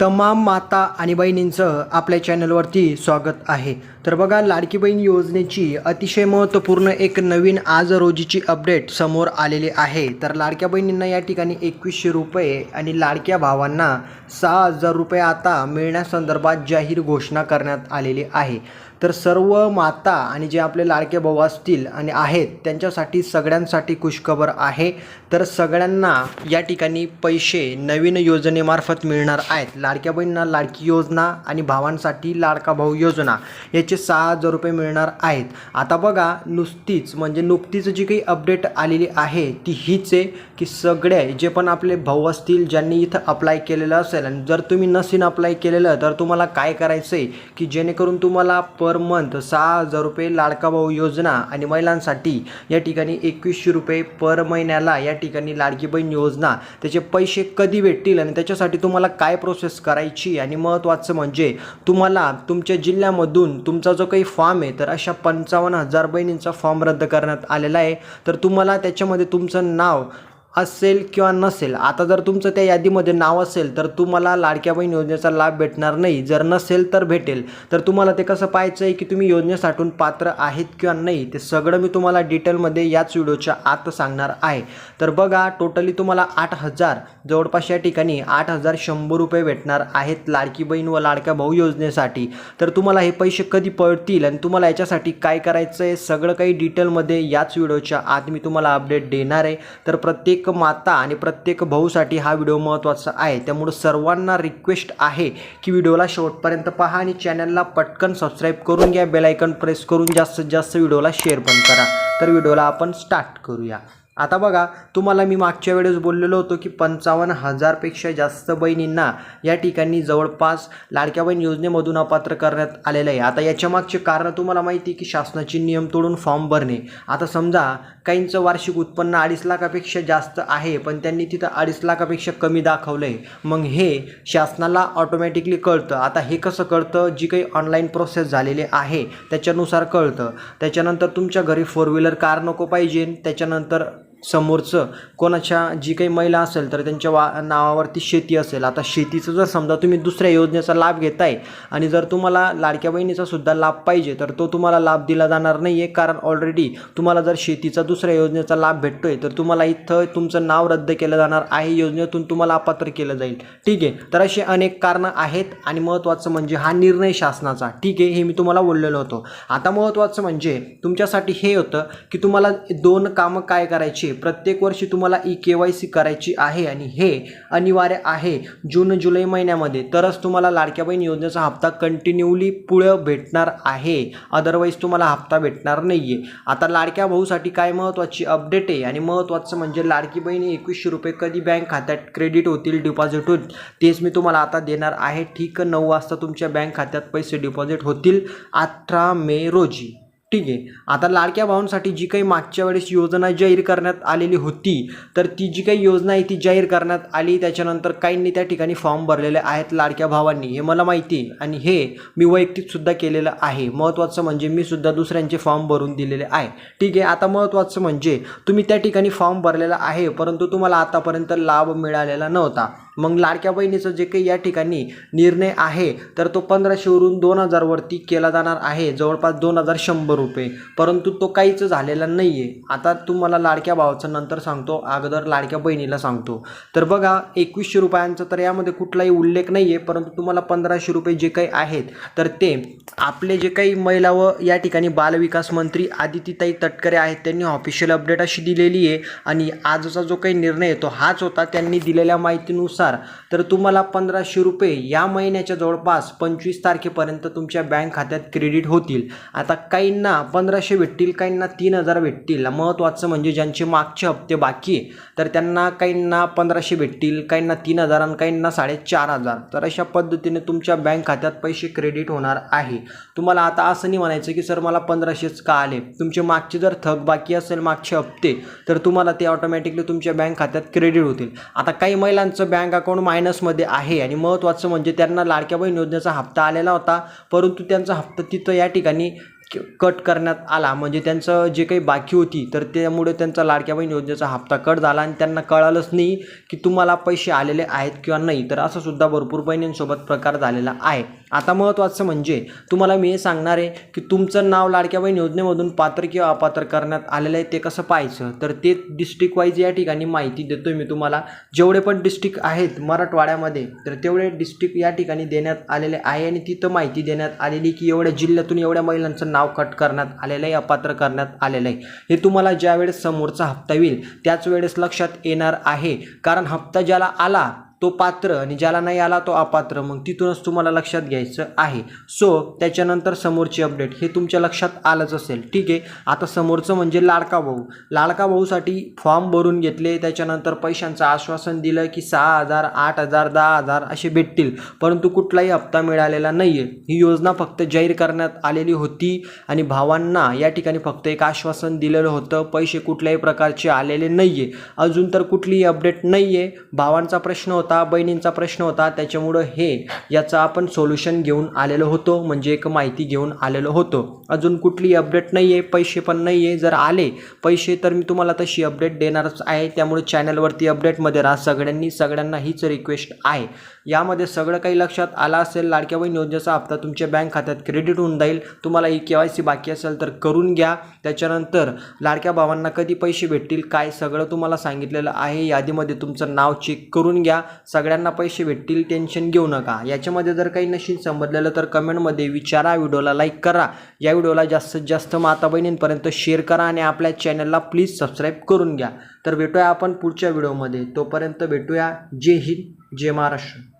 तमाम माता आणि बहिणींचं आपल्या चॅनलवरती स्वागत आहे. तर बघा लाडकी बहीण योजनेची अतिशय महत्त्वपूर्ण एक नवीन आज रोजीची अपडेट समोर आलेली आहे. तर लाडक्या बहिणींना या ठिकाणी एकवीसशे रुपये आणि लाडक्या भावांना सहा हजार रुपये आता मिळण्यासंदर्भात जाहीर घोषणा करण्यात आलेली आहे. तर सर्व माता आणि जे आपले लाडके भाऊ असतील आणि आहेत त्यांच्यासाठी सगळ्यांसाठी खुशखबर आहे. तर सगळ्यांना या ठिकाणी पैसे नवीन योजनेमार्फत मिळणार आहेत. लाडक्या बहिणींना लाडकी योजना आणि भावांसाठी लाडका भाऊ योजना याचे सहा हजार रुपये मिळणार आहेत. आता बघा नुसतीच म्हणजे नुकतीच जी काही अपडेट आलेली आहे ती हीच आहे की सगळे जे पण आपले भाऊ असतील ज्यांनी इथं अप्लाय केलेलं असेल आणि जर तुम्ही नसीन अप्लाय केलेलं तर तुम्हाला काय करायचं आहे की जेणेकरून तुम्हाला पर मंथ सहा हजार रुपये लाडका भाऊ योजना आणि महिलांसाठी या ठिकाणी एकवीसशे रुपये पर महिन्याला या ठिकाणी लाडकी बहीण योजना. त्याचे पैसे कधी भेटतील आणि त्याच्यासाठी तुम्हाला काय प्रोसेस करायची? आणि महत्त्वाचं म्हणजे तुम्हाला तुमच्या जिल्ह्यामधून तुमचा जो काही फॉर्म आहे तर अशा पंचावन्न हजार बहिणींचा फॉर्म रद्द करण्यात आलेला आहे. तर तुम्हाला त्याच्यामध्ये तुमचं नाव असेल किंवा नसेल आता जर तुमचं त्या यादीमध्ये नाव असेल तर तुम्हाला लाडक्या बहीण योजनेचा लाभ भेटणार नाही. जर नसेल तर भेटेल. तर तुम्हाला ते कसं पाहायचं आहे की तुम्ही योजनेसाठून पात्र आहेत किंवा नाही ते सगळं मी तुम्हाला डिटेलमध्ये याच व्हिडिओच्या आत सांगणार आहे. तर बघा टोटली तुम्हाला आठ हजार जवळपास या ठिकाणी आठ हजार शंभर रुपये भेटणार आहेत लाडकी बहीण व लाडक्या भाऊ योजनेसाठी. तर तुम्हाला हे पैसे कधी पडतील आणि तुम्हाला याच्यासाठी काय करायचं आहे सगळं काही डिटेलमध्ये याच व्हिडिओच्या आत मी तुम्हाला अपडेट देणार आहे. तर प्रत्येक माता आणि प्रत्येक भाऊसाठी हा व्हिडिओ महत्त्वाचा आहे. त्यामुळं सर्वांना रिक्वेस्ट आहे की व्हिडिओला शेवटपर्यंत पहा आणि चॅनलला पटकन सबस्क्राईब करून घ्या. बेलायकन प्रेस करून जास्तीत जास्त व्हिडिओला शेअर पण करा. तर व्हिडिओला आपण स्टार्ट करूया. आता बघा तुम्हाला मी मागच्या वेळेस बोललेलो होतो की पंचावन्न हजारपेक्षा जास्त बहिणींना या ठिकाणी जवळपास लाडक्या बहीण योजनेमधून अपात्र करण्यात आलेलं आहे. आता याच्या मागचे कारण तुम्हाला माहिती आहे की शासनाचे नियम तोडून फॉर्म भरणे. आता समजा काहींचं वार्षिक उत्पन्न अडीच लाखापेक्षा जास्त आहे पण त्यांनी तिथं अडीच लाखापेक्षा कमी दाखवलं आहे मग हे शासनाला ऑटोमॅटिकली कळतं. आता हे कसं कळतं? जी काही ऑनलाईन प्रोसेस झालेली आहे त्याच्यानुसार कळतं. त्याच्यानंतर तुमच्या घरी फोर व्हीलर कार नको पाहिजे. त्याच्यानंतर समोरचं कोणाच्या जी काही महिला असेल तर त्यांच्या वा नावावरती शेती असेल. आता शेतीचं जर समजा तुम्ही दुसऱ्या योजनेचा लाभ घेताय आणि जर तुम्हाला लाडक्या बहिणीचा सुद्धा लाभ पाहिजे तर तो तुम्हाला लाभ दिला जाणार नाही आहे कारण ऑलरेडी तुम्हाला जर शेतीचा दुसऱ्या योजनेचा लाभ भेटतो आहे तर तुम्हाला इथं तुमचं नाव रद्द केलं जाणार आहे. योजनेतून तुम्हाला अपात्र केलं जाईल. ठीक आहे? तर असे अनेक कारणं आहेत आणि महत्त्वाचं म्हणजे हा निर्णय शासनाचा. ठीक आहे? हे मी तुम्हाला बोललेलो होतो. आता महत्त्वाचं म्हणजे तुमच्यासाठी हे होतं की तुम्हाला दोन कामं काय करायची? प्रत्येक वर्षी तुम्हाला ई के वाय सी करायची आहे आणि हे अनिवार्य आहे जून जुलै महिन्यामध्ये. तरच तुम्हाला लाडक्या बहीण योजनेचा हप्ता कंटिन्यूली पुढं भेटणार आहे. अदरवाईज तुम्हाला हप्ता भेटणार नाही आहे आता लाडक्या भाऊसाठी काय महत्त्वाची अपडेट आहे? आणि महत्त्वाचं म्हणजे लाडकी बहीण एकवीसशे रुपये कधी बँक खात्यात क्रेडिट होतील डिपॉझिट होईल तेच मी तुम्हाला आता देणार आहे. ठीक नऊ वाजता तुमच्या बँक खात्यात पैसे डिपॉझिट होतील अठरा मे रोजी. ठीक आहे. आता लाडक्या भावांसाठी जी काही मागच्या वेळेस योजना जाहीर करण्यात आलेली होती तर ती जी काही योजना आहे ती जाहीर करण्यात आली. त्याच्यानंतर काहींनी त्या ठिकाणी फॉर्म भरलेले आहेत लाडक्या भावांनी. हे मला माहिती आहे आणि हे मी वैयक्तिकसुद्धा केलेलं आहे. महत्त्वाचं म्हणजे मी सुद्धा दुसऱ्यांचे फॉर्म भरून दिलेले आहे. ठीक आहे. आता महत्त्वाचं म्हणजे तुम्ही त्या ठिकाणी फॉर्म भरलेला आहे परंतु तुम्हाला आतापर्यंत लाभ मिळालेला नव्हता. मग लाडक्या बहिणीचं जे काही या ठिकाणी निर्णय आहे तर तो पंधराशेवरून दोन हजारवरती केला जाणार आहे. जवळपास दोन हजार शंभर रुपये. परंतु तो काहीच झालेला नाही आहे आता तुम्हाला लाडक्या भावाचं नंतर सांगतो अगोदर लाडक्या बहिणीला सांगतो. तर बघा एकवीसशे रुपयांचा तर यामध्ये कुठलाही उल्लेख नाही आहे परंतु तुम्हाला पंधराशे रुपये जे काही आहेत तर ते आपले जे काही महिला व या ठिकाणी बालविकास मंत्री आदितीताई तटकरे आहेत त्यांनी ऑफिशियल अपडेट अशी दिलेली आहे. आणि आजचा जो काही निर्णय आहे तो हाच होता. त्यांनी दिलेल्या माहितीनुसार तर तुम्हाला पंधराशे रुपये या महिन्याच्या जवळपास पंचवीस तारखेपर्यंत तुमच्या बँक खात्यात क्रेडिट होतील. आता काहींना पंधराशे भेटतील काहींना तीन हजार भेटतील. महत्त्वाचं म्हणजे ज्यांचे मागचे हप्ते बाकी तर त्यांना काहींना पंधराशे भेटतील काहींना तीन हजार आणि काहींना साडेचार हजार. तर अशा पद्धतीने तुमच्या बँक खात्यात पैसे क्रेडिट होणार आहे. तुम्हाला आता असं नाही म्हणायचं की सर मला पंधराशेच का आले? तुमचे मागचे जर थक बाकी असेल मागचे हप्ते तर तुम्हाला ते ऑटोमॅटिकली तुमच्या बँक खात्यात क्रेडिट होतील. आता काही महिलांचं बँक अकाउंट मायनसमध्ये आहे आणि महत्त्वाचं म्हणजे त्यांना लाडक्या बहीण योजनेचा हप्ता आलेला होता परंतु त्यांचा हप्ता तिथं या ठिकाणी कट करण्यात आला. म्हणजे त्यांचं जे काही बाकी होती तर त्यामुळे त्यांचा लाडक्या बहीण योजनेचा हप्ता कट झाला आणि त्यांना कळालंच नाही की तुम्हाला पैसे आलेले आहेत किंवा नाही. तर असं सुद्धा भरपूर बहिणींसोबत प्रकार झालेला आहे. आता महत्त्वाचं म्हणजे तुम्हाला मी हे सांगणार आहे की तुमचं नाव लाडक्या बहीण योजनेमधून पात्र किंवा अपात्र करण्यात आलेलं आहे ते कसं पाहायचं? तर ते डिस्ट्रिक्ट वाईज या ठिकाणी माहिती देतो मी तुम्हाला. जेवढे पण डिस्ट्रिक्ट आहेत मराठवाड्यामध्ये तर तेवढे डिस्ट्रिक्ट या ठिकाणी देण्यात आलेले आहे आणि तिथं माहिती देण्यात आलेली की एवढ्या जिल्ह्यातून एवढ्या महिलांचं नाव कट करण्यात आलेलं आहे अपात्र करण्यात आलेलं आहे. हे तुम्हाला ज्यावेळेस समोरचा हप्ता येईल त्याच वेळेस लक्षात येणार आहे. कारण हप्ता ज्याला आला तो पात्र आणि ज्याला नाही आला तो अपात्र. मग तिथूनच तुम्हाला लक्षात घ्यायचं आहे. सो त्याच्यानंतर समोरची अपडेट हे तुमच्या लक्षात आलंच असेल. ठीक आहे? आता समोरचं म्हणजे लाडका भाऊ. लाडका भाऊसाठी फॉर्म भरून घेतले. त्याच्यानंतर पैशांचं आश्वासन दिलं की सहा हजार आठ हजार दहा हजार असे भेटतील. परंतु कुठलाही हप्ता मिळालेला नाही आहे ही योजना फक्त जाहीर करण्यात आलेली होती आणि भावांना या ठिकाणी फक्त एक आश्वासन दिलेलं होतं. पैसे कुठल्याही प्रकारचे आलेले नाही आहे अजून तर कुठलीही अपडेट नाही आहे भावांचा प्रश्न होता. बहिणींचा प्रश्न होता त्याच्यामुळं हे याचं आपण सोल्युशन घेऊन आलेलो होतो म्हणजे एक माहिती घेऊन आलेलो होतो. अजून कुठली अपडेट नाही आहे पैसे पण नाही आहे जर आले पैसे तर मी तुम्हाला तशी अपडेट देणारच आहे. त्यामुळे चॅनलवरती अपडेटमध्ये राहा. सगळ्यांनी सगळ्यांना हीच रिक्वेस्ट आहे. यामध्ये सगळं काही लक्षात आलं असेल लाडक्या बहीण योजनेचा हप्ता हो, तुमच्या बँक खात्यात क्रेडिट होऊन जाईल. तुम्हाला ई के वाय सी बाकी असेल तर करून घ्या. त्याच्यानंतर लाडक्या भावांना कधी पैसे भेटतील काय सगळं तुम्हाला सांगितलेलं आहे यादीमध्ये तुमचं नाव चेक करून घ्या. सगळ्यांना पैसे भेटतील टेन्शन घेऊ नका. याच्यामध्ये जर काही नशीन समजलेलं तर कमेंटमध्ये विचारा व्हिडिओला लाईक करा. या व्हिडिओला जास्तीत जास्त माता बहिणींपर्यंत शेअर करा आणि आपल्या चॅनलला प्लीज सबस्क्राईब करून घ्या. तर भेटूया आपण पुढच्या व्हिडिओमध्ये. तोपर्यंत भेटूया. जय हिंद जय महाराष्ट्र.